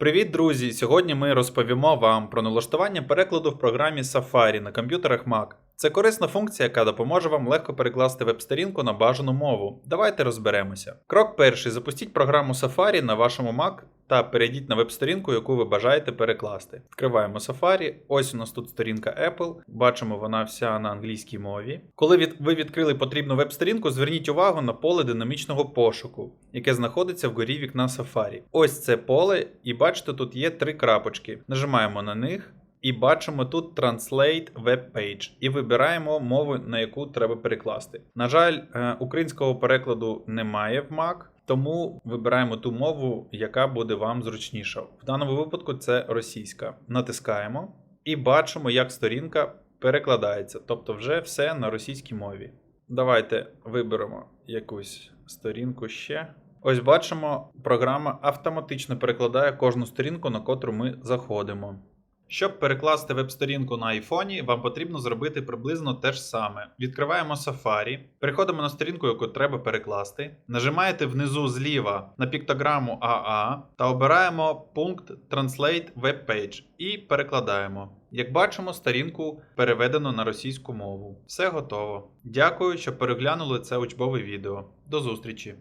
Привіт, друзі! Сьогодні ми розповімо вам про налаштування перекладу в програмі Safari на комп'ютерах Mac. Це корисна функція, яка допоможе вам легко перекласти веб-сторінку на бажану мову. Давайте розберемося. Крок перший: запустіть програму Safari на вашому Mac та перейдіть на веб-сторінку, яку ви бажаєте перекласти. Відкриваємо Safari. Ось у нас тут сторінка Apple. Бачимо, вона вся на англійській мові. Коли від- ви відкрили потрібну веб-сторінку, зверніть увагу на поле динамічного пошуку, яке знаходиться вгорі вікна Safari. Ось це поле, і бачите, тут є три крапочки. Нажимаємо на них. І бачимо тут Translate Web Page і вибираємо мову, на яку треба перекласти. На жаль, е, українського перекладу немає в Mac, тому вибираємо ту мову, яка буде вам зручніша. В даному випадку це російська. Натискаємо і бачимо, як сторінка перекладається, тобто вже все на російській мові. Давайте виберемо якусь сторінку ще. Ось бачимо, програма автоматично перекладає кожну сторінку, на котру ми заходимо. Щоб перекласти веб-сторінку на айфоні, вам потрібно зробити приблизно те ж саме. Відкриваємо Safari, переходимо на сторінку, яку треба перекласти, нажимаєте внизу зліва на піктограму AA та обираємо пункт Translate Web Page і перекладаємо. Як бачимо, сторінку переведено на російську мову. Все готово. Дякую, що переглянули це учбове відео. До зустрічі!